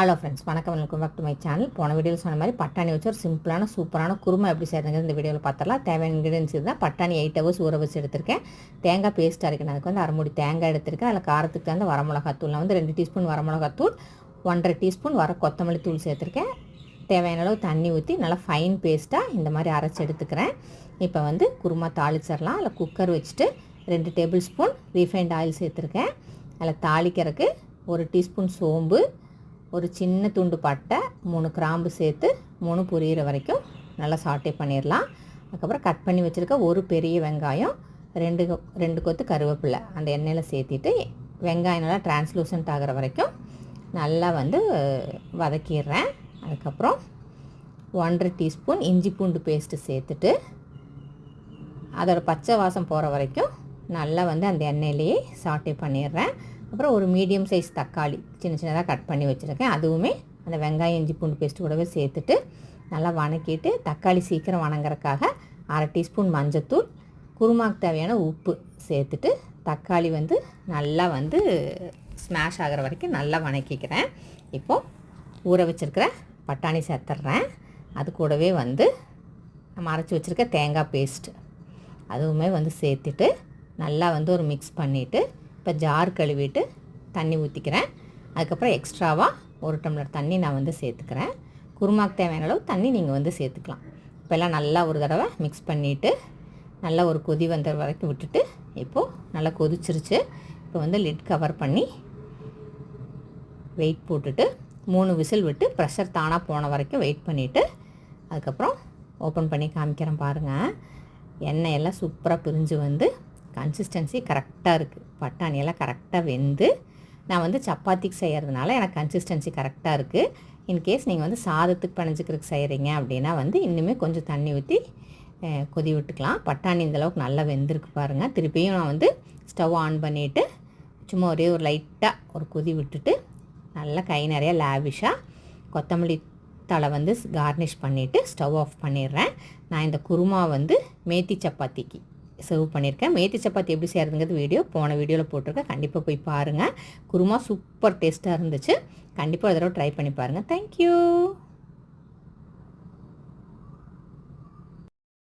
Hello friends வணக்கம். Welcome back to my channel போன வீடியோவில் சொன்ன மாதிரி பட்டாணி வச்சு ஒரு சிம்பிளான சூப்பரான குருமா எப்படி செய்யறதுங்கிறது இந்த வீடியோவில் பார்த்தலாம் தேவையான இன்க்ரீடியன்ஸ் இதுதான். பட்டாணி எயிட் ஹவர்ஸ் ஊற வச்சு எடுத்திருக்கேன். தேங்காய் பேஸ்ட் அரைக்கணும் அதுக்கு வந்து அரைமுடி தேங்காய் எடுத்திருக்கேன். அதில் காரத்துக்கு தகுந்த வரமிளகாத்தூள் நான் வந்து ரெண்டு டீஸ்பூன் வரமிளகாத்தூள் ஒன்றரை டீஸ்பூன் வர கொத்தமல்லி தூள் சேர்த்துருக்கேன். தேவையான அளவு தண்ணி ஊற்றி நல்லா ஃபைன் பேஸ்ட்டாக இந்த மாதிரி அரைச்சி எடுத்துக்கிறேன். இப்போ வந்து குருமா தாளிச்சிடலாம். அதில் குக்கர் வச்சுட்டு ரெண்டு டேபிள் ஸ்பூன் ரீஃபைண்ட் ஆயில் சேர்த்துருக்கேன். அதில் தாளிக்கிறதுக்கு ஒரு டீஸ்பூன் சோம்பு ஒரு சின்ன துண்டு பட்டை மூணு கிராம்பு சேர்த்து மூணு புரியிற வரைக்கும் நல்லா சாட்டே பண்ணிடலாம் அதுக்கப்புறம் கட் பண்ணி வச்சுருக்க ஒரு பெரிய வெங்காயம் ரெண்டு கொ- ரெண்டு கொத்து கருவேப்பிலை அந்த எண்ணெயில் சேர்த்திட்டு வெங்காயம் நல்லா டிரான்ஸ்லூசன்ட் ஆகிற வரைக்கும் நல்லா வந்து வதக்கிடுறேன். அதுக்கப்புறம் ஒன்றரை டீஸ்பூன் இஞ்சி பூண்டு பேஸ்ட்டு சேர்த்துட்டு அதோட பச்சை வாசம் போகிற வரைக்கும் நல்லா வந்து அந்த எண்ணெயிலேயே சாட்டே பண்ணிடுறேன். அப்புறம் ஒரு மீடியம் சைஸ் தக்காளி சின்ன சின்னதாக கட் பண்ணி வச்சுருக்கேன். அதுவுமே அந்த வெங்காயம் இஞ்சி பூண்டு பேஸ்ட் கூடவே சேர்த்துட்டு நல்லா வணக்கிட்டு தக்காளி சீக்கிரம் வணங்குறதுக்காக அரை டீஸ்பூன் மஞ்சத்தூள் குருமாக்கு தேவையான உப்பு சேர்த்துட்டு தக்காளி வந்து நல்லா வந்து ஸ்மாஷ் ஆகிற வரைக்கும் நல்லா வணக்கிக்கிறேன். இப்போது ஊற வச்சுருக்கிற பட்டாணி சேர்த்துட்றேன் அது கூடவே வந்து நம்ம அரைச்சி வச்சுருக்க தேங்காய் பேஸ்ட்டு அதுவுமே வந்து சேர்த்துட்டு நல்லா வந்து ஒரு மிக்ஸ் பண்ணிவிட்டு இப்போ ஜார் கழுவிட்டு தண்ணி ஊற்றிக்கிறேன் அதுக்கப்புறம் எக்ஸ்ட்ராவாக ஒரு டம்ளர் தண்ணி நான் வந்து சேர்த்துக்கிறேன். குருமாக்கு தேவையான அளவு தண்ணி நீங்கள் வந்து சேர்த்துக்கலாம். இப்போல்லாம் நல்லா ஒரு தடவை மிக்ஸ் பண்ணிவிட்டு நல்லா ஒரு கொதி வந்த வரைக்கும் விட்டுட்டு இப்போது நல்லா கொதிச்சிருச்சு. இப்போ வந்து லிட் கவர் பண்ணி வெயிட் போட்டுட்டு மூணு விசில் விட்டு ப்ரெஷர் தானாக போன வரைக்கும் வெயிட் பண்ணிவிட்டு அதுக்கப்புறம் ஓப்பன் பண்ணி காமிக்கிறேன் பாருங்கள் எண்ணெய் எல்லாம் சூப்பராக பிரிஞ்சு வந்து கன்சிஸ்டன்சி கரெக்டாக இருக்குது பட்டாணி எல்லாம் கரெக்டாக வெந்து நான் வந்து சப்பாத்திக்கு செய்கிறதுனால எனக்கு கன்சிஸ்டன்சி கரெக்டாக இருக்குது இன்கேஸ் நீங்கள் வந்து சாதத்துக்கு பணிஞ்சுக்கிறதுக்கு செய்கிறீங்க அப்படின்னா வந்து இன்னுமே கொஞ்சம் தண்ணி ஊற்றி கொதி விட்டுக்கலாம். பட்டாணி இந்தளவுக்கு நல்லா வெந்திருக்கு பாருங்கள் திருப்பியும் நான் வந்து ஸ்டவ் ஆன் பண்ணிவிட்டு சும்மா ஒரே ஒரு லைட்டாக ஒரு கொதி விட்டுட்டு நல்லா கை நிறையா லேவிஷாக கொத்தமல்லி தழை வந்து கார்னிஷ் பண்ணிவிட்டு ஸ்டவ் ஆஃப் பண்ணிடுறேன். நான் இந்த குருமா வந்து மேத்தி சப்பாத்திக்கு. சர்வ் பண்ணியிருக்கேன் மேத்தி சப்பாத்தி எப்படி செய்கிறதுங்கிறது வீடியோ போன வீடியோவில் போட்டிருக்கேன். கண்டிப்பாக போய் பாருங்கள் குருமா சூப்பர் டேஸ்ட்டாக இருந்துச்சு. கண்டிப்பாக ஒரு தடவை ட்ரை பண்ணி பாருங்கள் தேங்க்யூ